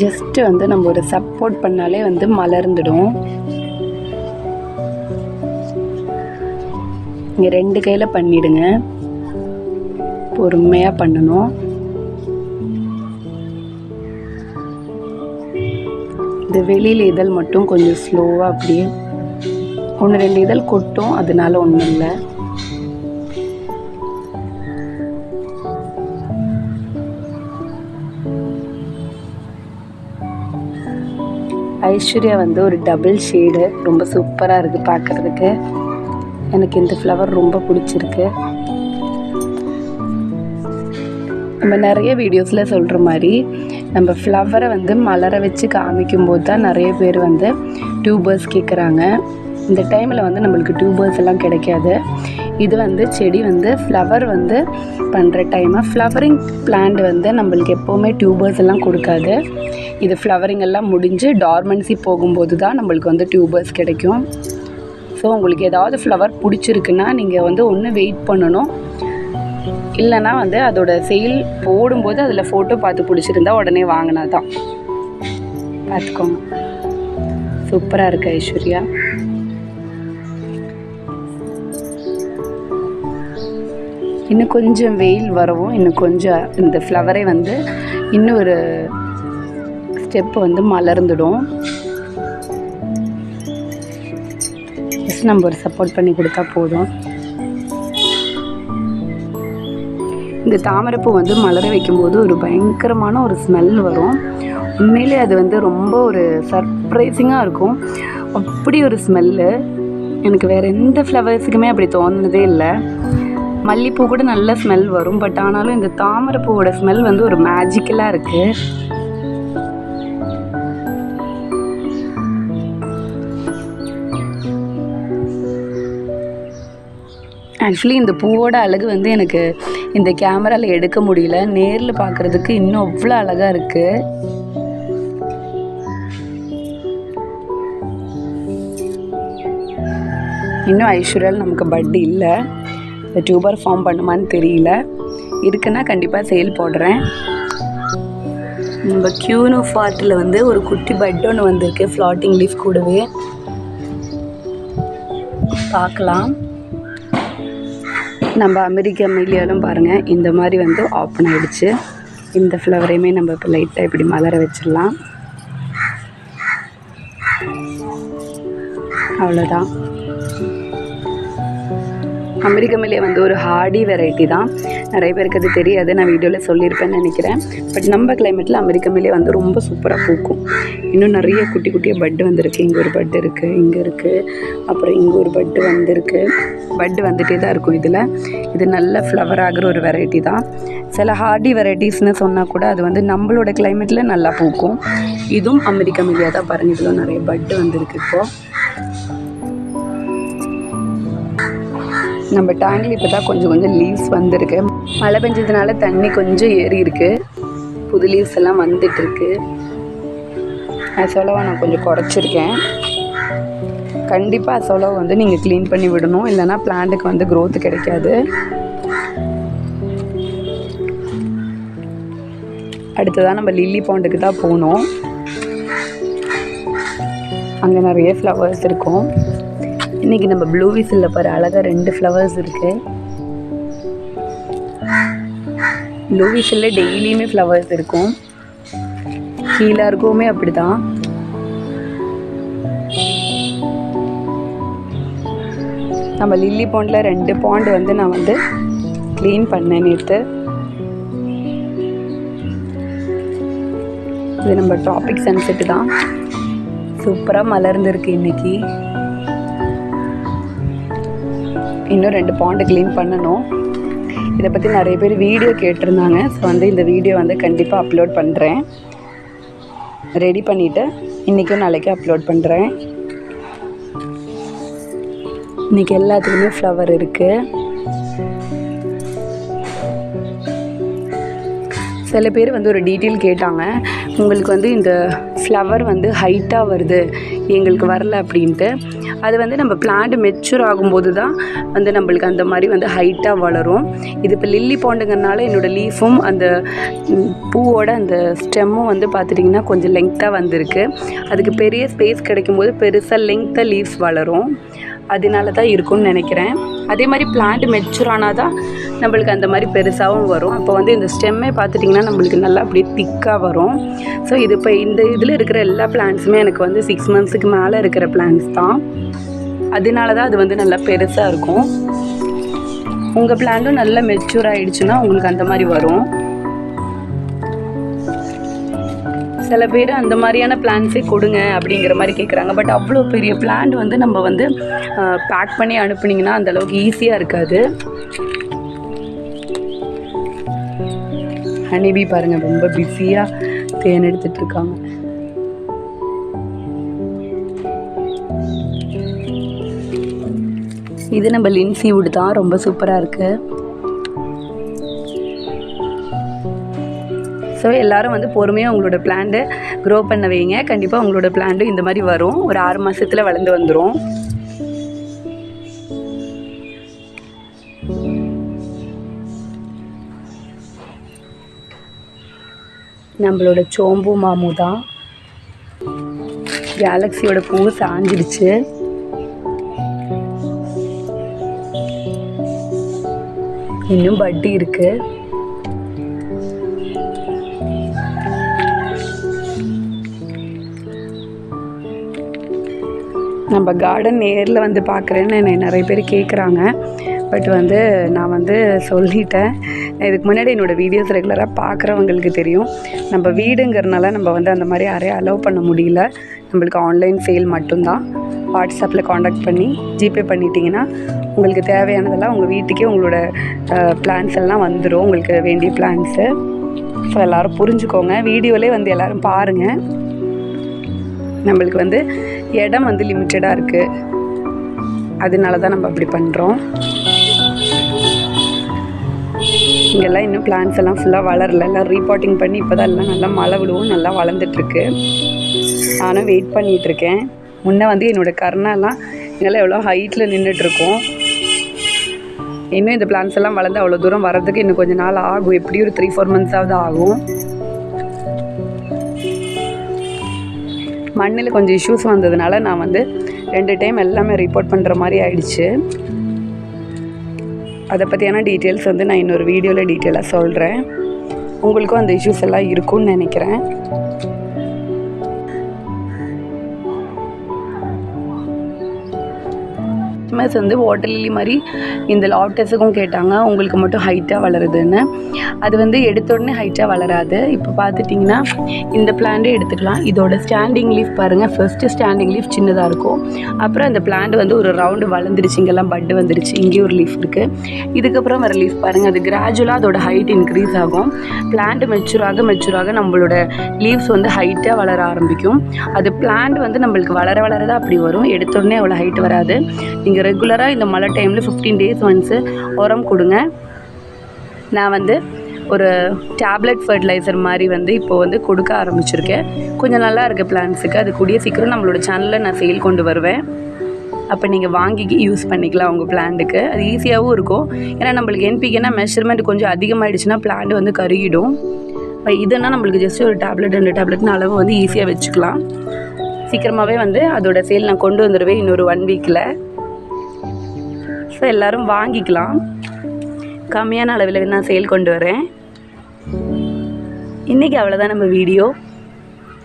Just வந்து நம்ம ஒரு சப்போர்ட் பண்ணாலே வந்து மலர்ந்துடும். இங்கே ரெண்டு கையில் பண்ணிடுங்க. பொறுமையாக பண்ணணும். இந்த வெளியில் இதழ் மட்டும் கொஞ்சம் ஸ்லோவாக அப்படியே ஒன்று ரெண்டு இதழ் கொட்டும் அதனால ஒன்றும் இல்லை. ஐஸ்வர்யா வந்து ஒரு டபுள் ஷேடு ரொம்ப சூப்பராக இருக்குது பார்க்குறதுக்கு எனக்கு இந்த ஃப்ளவர் ரொம்ப பிடிச்சிருக்கு. நம்ம நிறைய வீடியோஸில் சொல்கிற மாதிரி நம்ம ஃப்ளவரை வந்து மலர வச்சு காமிக்கும்போது தான் நிறைய பேர் வந்து டியூபர்ஸ் கேட்குறாங்க இந்த டைமில் வந்து நம்மளுக்கு டியூபர்ஸ் எல்லாம் கிடைக்காது. இது வந்து செடி வந்து ஃப்ளவர் வந்து பண்ணுற டைமாக ஃப்ளவரிங் பிளான்ட் வந்து நம்மளுக்கு எப்போவுமே டியூபர்ஸ் எல்லாம் கொடுக்காது. இது ஃப்ளவரிங் எல்லாம் முடிஞ்சு டார்மன்சி போகும்போது தான் நம்மளுக்கு வந்து டியூபர்ஸ் கிடைக்கும். ஸோ உங்களுக்கு ஏதாவது ஃப்ளவர் பிடிச்சிருக்குன்னா நீங்கள் வந்து ஒன்று வெயிட் பண்ணணும். இல்லைன்னா வந்து அதோட சேல் போடும்போது அதில் ஃபோட்டோ பார்த்து பிடிச்சிருந்தா உடனே வாங்கினா தான் பார்த்துக்கோங்க. சூப்பராக இருக்கு ஐஸ்வர்யா. இன்னும் கொஞ்சம் வெயில் வரவும் இன்னும் கொஞ்சம் இந்த ஃப்ளவரே வந்து இன்னும் ஒரு ஸ்டெப் வந்து மலர்ந்துடும். ஜஸ்ட் நம்ம ஒரு சப்போர்ட் பண்ணி கொடுத்தா போதும். இந்த தாமரைப்பூ வந்து மலர வைக்கும்போது ஒரு பயங்கரமான ஒரு ஸ்மெல் வரும். உண்மையிலே அது வந்து ரொம்ப ஒரு சர்ப்ரைசிங்காக இருக்கும். அப்படி ஒரு ஸ்மெல்லு எனக்கு வேறு எந்த ஃப்ளவர்ஸுக்குமே அப்படி தோணுனதே இல்லை. மல்லிப்பூ கூட நல்ல ஸ்மெல் வரும். பட் ஆனாலும் இந்த தாமரைப்பூவோட ஸ்மெல் வந்து ஒரு மேஜிக்கலாக இருக்குது ஆக்சுவலி இந்த பூவோட அழகு வந்து எனக்கு இந்த கேமராவில் எடுக்க முடியல. நேரில் பார்க்குறதுக்கு இன்னும் அவ்வளோ அழகாக இருக்குது இன்னும் ஐஸ்வர்யால் நமக்கு பட் இல்லை. இந்த டியூபர் ஃபார்ம் பண்ணுமான்னு தெரியல. இருக்குன்னா கண்டிப்பாக சேல் போடுறேன். நம்ம கியூனோ ஃபார்ட்டில் வந்து ஒரு குட்டி பட் ஒன்று வந்திருக்கு. ஃப்ளாட்டிங் லீஃப் கூடவே. பார்க்கலாம். நம்ம அமெரிக்க அமெரியாலும் பாருங்கள் இந்த மாதிரி வந்து ஓப்பன் ஆகிடுச்சு இந்த ஃப்ளவரையுமே நம்ம இப்போ லைட்டாக இப்படி மலர வச்சிடலாம். அவ்வளோதான் அமெரிக்க மல்லிகை வந்து ஒரு ஹார்டி வெரைட்டி தான். நிறைய பேருக்கு அது தெரியாது நான் வீடியோவில் சொல்லியிருப்பேன்னு நினைக்கிறேன். பட் நம்ம கிளைமேட்டில் அமெரிக்க மல்லிகை வந்து ரொம்ப சூப்பராக பூக்கும். இன்னும் நிறைய குட்டி குட்டியாக பட்டு வந்திருக்கு. இங்கே ஒரு பட்டு இருக்குது இங்கே இருக்குது அப்புறம் இங்கே ஒரு பட்டு வந்திருக்கு. பட்டு வந்துகிட்டே தான் இருக்கும் இதில். இது நல்ல ஃப்ளவர் ஆகிற ஒரு வெரைட்டி தான். சில ஹார்டி வெரைட்டிஸ்னு சொன்னால் கூட அது வந்து நம்மளோட கிளைமேட்டில் நல்லா பூக்கும். இதுவும் அமெரிக்கா மீடியா தான் பாருங்கள் இதில் நிறைய பட்டு வந்திருக்கு இப்போது நம்ம டேங்கில் இப்போ தான் கொஞ்சம் கொஞ்சம் லீவ்ஸ் வந்திருக்கு. மழை பெஞ்சதுனால தண்ணி கொஞ்சம் ஏறி இருக்குது புது லீவ்ஸ் எல்லாம் வந்துட்டு இருக்கு நான் கொஞ்சம் குறைச்சிருக்கேன். கண்டிப்பாக செலவு வந்து நீங்கள் க்ளீன் பண்ணி விடணும். இல்லைன்னா பிளான்ட்டுக்கு வந்து க்ரோத் கிடைக்காது. அடுத்ததாக நம்ம லில்லி பாண்டுக்கு தான் போகணும். அங்கே நிறைய ஃப்ளவர்ஸ் இருக்கும். இன்றைக்கி நம்ம ப்ளூ விசிலில் பாரு அழகாக ரெண்டு ஃப்ளவர்ஸ் இருக்குது ப்ளூ விசிலில் டெய்லியுமே ஃப்ளவர்ஸ் இருக்கும். கீழே இருக்கவுமே அப்படி தான் நம்ம லில்லி பாண்டில் ரெண்டு பாண்ட் வந்து நான் வந்து க்ளீன் பண்ணேன் நேற்று இது நம்ம டாபிக் சன்செட்டு தான். சூப்பராக மலர்ந்துருக்கு இன்னைக்கு. இன்னும் ரெண்டு பாண்டு க்ளீன் பண்ணணும். இதை பற்றி நிறைய பேர் வீடியோ கேட்டிருந்தாங்க. ஸோ வந்து இந்த வீடியோ வந்து கண்டிப்பாக அப்லோட் பண்ணுறேன் ரெடி பண்ணிவிட்டு இன்றைக்கும் நாளைக்கு அப்லோட் பண்ணுறேன் இன்றைக்கி எல்லாத்துக்குமே ஃப்ளவர் இருக்குது சில பேர் வந்து ஒரு டீட்டெயில் கேட்டாங்க. உங்களுக்கு வந்து இந்த ஃப்ளவர் வந்து ஹைட்டாக வருது எங்களுக்கு வரல அப்படின்ட்டு. அது வந்து நம்ம பிளான்ட் மெச்சூர் ஆகும்போது தான் வந்து நம்மளுக்கு அந்த மாதிரி வந்து ஹைட்டாக வளரும். இது இப்போ லில்லி பாண்டுங்கிறனால என்னோடய லீஃபும் அந்த பூவோட அந்த ஸ்டெம்மும் வந்து பார்த்துட்டிங்கன்னா கொஞ்சம் லெங்க்த்தாக வந்திருக்கு. அதுக்கு பெரிய ஸ்பேஸ் கிடைக்கும்போது பெருசாக லெங்க்த்தாக லீவ்ஸ் வளரும். அதனால தான் இருக்கும்னு நினைக்கிறேன். அதே மாதிரி பிளான்ட் மெச்சூர் ஆனால் தான் நம்மளுக்கு அந்த மாதிரி பெருசாகவும் வரும். அப்போ வந்து இந்த ஸ்டெம்மே பார்த்துட்டிங்கன்னா நம்மளுக்கு நல்லா அப்படியே திக்காக வரும். ஸோ இது இப்போ இந்த இதில் இருக்கிற எல்லா பிளான்ட்ஸுமே எனக்கு வந்து சிக்ஸ் மந்த்ஸுக்கு மேலே இருக்கிற பிளான்ட்ஸ் தான். அதனால தான் அது வந்து நல்லா பெருசாக இருக்கும். உங்கள் பிளான்ட்டும் நல்லா மெச்சூர் ஆகிடுச்சுன்னா உங்களுக்கு அந்த மாதிரி வரும். சில பேர் அந்த மாதிரியான பிளான்ஸே கொடுங்க அப்படிங்கிற மாதிரி கேட்குறாங்க பட் அவ்வளோ பெரிய பிளான் வந்து நம்ம வந்து பேக் பண்ணி அனுப்புனீங்கன்னா அந்தளவுக்கு ஈஸியாக இருக்காது. ஹனிபி பாருங்கள் ரொம்ப பிஸியாக தேன் எடுத்துட்டு இருக்காங்க. இது நம்ம லின்சி வுட் தான் ரொம்ப சூப்பராக இருக்குது ஸோ எல்லாரும் வந்து பொறுமையாக உங்களோட பிளான்ட்டை க்ரோ பண்ண வைங்க. கண்டிப்பாக உங்களோட பிளான்ட்டும் இந்த மாதிரி வரும். ஒரு ஆறு மாதத்தில் வளர்ந்து வந்துடும் நம்மளோட சோம்பு மாமு தான். கேலக்ஸியோட பூ சாஞ்சிடுச்சு. இன்னும் பட்டி இருக்குது நம்ம கார்டன் நேரில் வந்து பார்க்குறேன்னு என்னை நிறைய பேர் கேட்குறாங்க பட் வந்து நான் வந்து சொல்லிட்டேன். இதுக்கு முன்னாடி என்னோடய வீடியோஸ் ரெகுலராக பார்க்குறவங்களுக்கு தெரியும். நம்ம வீடுங்கிறனால நம்ம வந்து அந்த மாதிரி யாரையும் அலோவ் பண்ண முடியல. நம்மளுக்கு ஆன்லைன் சேல் மட்டும்தான். வாட்ஸ்அப்பில் காண்டாக்ட் பண்ணி ஜிபே பண்ணிட்டீங்கன்னா உங்களுக்கு தேவையானதெல்லாம் உங்கள் வீட்டுக்கே உங்களோட பிளான்ஸ் எல்லாம் வந்துடும் உங்களுக்கு வேண்டிய பிளான்ஸு ஸோ எல்லோரும் புரிஞ்சுக்கோங்க. வீடியோலே வந்து எல்லோரும் பாருங்கள் நம்மளுக்கு வந்து இடம் வந்து லிமிட்டடாக இருக்குது அதனால தான் நம்ம அப்படி பண்ணுறோம் இங்கெல்லாம் இன்னும் பிளான்ஸ் எல்லாம் ஃபுல்லாக வளரல. எல்லாம் ரீபாட்டிங் பண்ணி இப்போ தான் எல்லாம் நல்லா மழை விழுவும் நல்லா வளர்ந்துட்டுருக்கு. நானும் வெயிட் பண்ணிகிட்ருக்கேன் முன்னே வந்து என்னோடய கர்ணாலாம் இங்கெல்லாம் எவ்வளோ ஹைட்டில் நின்றுட்டுருக்கோம் இன்னும் இந்த பிளான்ஸ் எல்லாம் வளர்ந்து அவ்வளோ தூரம் வர்றதுக்கு இன்னும் கொஞ்சம் நாள் ஆகும். எப்படியும் ஒரு த்ரீ ஃபோர் மந்த்ஸாவது ஆகும். மண்ணில் கொஞ்சம் இஷ்யூஸ் வந்ததுனால நான் வந்து ரெண்டு டைம் எல்லாமே ரிப்போர்ட் பண்ணுற மாதிரி ஆயிடுச்சு. அதை பற்றியான டீட்டெயில்ஸ் வந்து நான் இன்னொரு வீடியோவில் டீட்டெயிலாக சொல்கிறேன் உங்களுக்கும் அந்த இஷ்யூஸ் எல்லாம் இருக்கும்னு நினைக்கிறேன். கிறிஸ்மஸ் வந்து வாட்டர் லில்லி மாதிரி இந்த லாட்டஸுக்கும் கேட்டாங்க உங்களுக்கு மட்டும் ஹைட்டாக வளருதுன்னு. அது வந்து எடுத்த உடனே ஹைட்டாக வளராது. இப்போ பார்த்துட்டிங்கன்னா இந்த பிளான்ட்டே எடுத்துக்கலாம். இதோட ஸ்டாண்டிங் லீஃப் பாருங்கள் ஃபஸ்ட்டு ஸ்டாண்டிங் லீஃப் சின்னதாக இருக்கும். அப்புறம் அந்த பிளான்ட் வந்து ஒரு ரவுண்டு வளர்ந்துருச்சு. இங்கெல்லாம் பட்டு வந்துருச்சு. இங்கேயும் ஒரு லீஃப் இருக்குது இதுக்கப்புறம் வர லீஃப் பாருங்கள் அது கிராஜுவலாக அதோட ஹைட் இன்க்ரீஸ் ஆகும். பிளான்ட் மெச்சூராக மெச்சூராக நம்மளோட லீவ்ஸ் வந்து ஹைட்டாக வளர ஆரம்பிக்கும். அது பிளான்ட் வந்து நம்மளுக்கு வளர வளர தான் அப்படி வரும். எடுத்தோடனே அவ்வளோ ஹைட் வராது. நீங்கள் ரெகுலராக இந்த மழை டைமில் ஃபிஃப்டீன் டேஸ் ஒன்ஸு உரம் கொடுங்க. நான் வந்து ஒரு டேப்லெட் ஃபர்டிலைசர் மாதிரி வந்து இப்போது வந்து கொடுக்க ஆரம்பிச்சிருக்கேன். கொஞ்சம் நல்லா இருக்குது பிளான்ஸுக்கு அது கூடிய சீக்கிரம் நம்மளோட சேனலில் நான் சேல் கொண்டு வருவேன். அப்போ நீங்கள் வாங்கி யூஸ் பண்ணிக்கலாம் உங்கள் பிளான்ட்டுக்கு அது ஈஸியாகவும் இருக்கும். ஏன்னா நம்மளுக்கு என்பிக்குன்னா மெஷர்மெண்ட் கொஞ்சம் அதிகமாகிடுச்சுன்னா பிளான்ட் வந்து கருகிடும். இப்போ இதுன்னா நம்மளுக்கு ஜஸ்ட் ஒரு டேப்லெட் ரெண்டு டேப்லெட்னு அளவு வந்து ஈஸியாக வச்சுக்கலாம். சீக்கிரமாகவே வந்து அதோட சேல் நான் கொண்டு வந்துடுவேன் இன்னொரு ஒன் வீக்கில் ஸோ எல்லோரும் வாங்கிக்கலாம். கம்மியான அளவில் நான் சேல் கொண்டு வரேன். இன்றைக்கி அவ்வளோதான் நம்ம வீடியோ.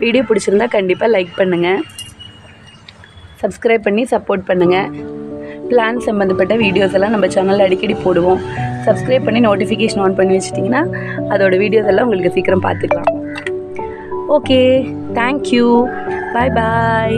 வீடியோ பிடிச்சிருந்தா கண்டிப்பாக லைக் பண்ணுங்கள் சப்ஸ்கிரைப் பண்ணி சப்போர்ட் பண்ணுங்கள் பிளான் சம்மந்தப்பட்ட வீடியோஸ் எல்லாம் நம்ம சேனலில் அடிக்கடி போடுவோம். சப்ஸ்கிரைப் பண்ணி நோட்டிஃபிகேஷன் ஆன் பண்ணி வச்சிட்டிங்கன்னா அதோடய வீடியோஸ் எல்லாம் உங்களுக்கு சீக்கிரம் பார்த்துக்கலாம். ஓகே தேங்க்யூ பாய் பாய்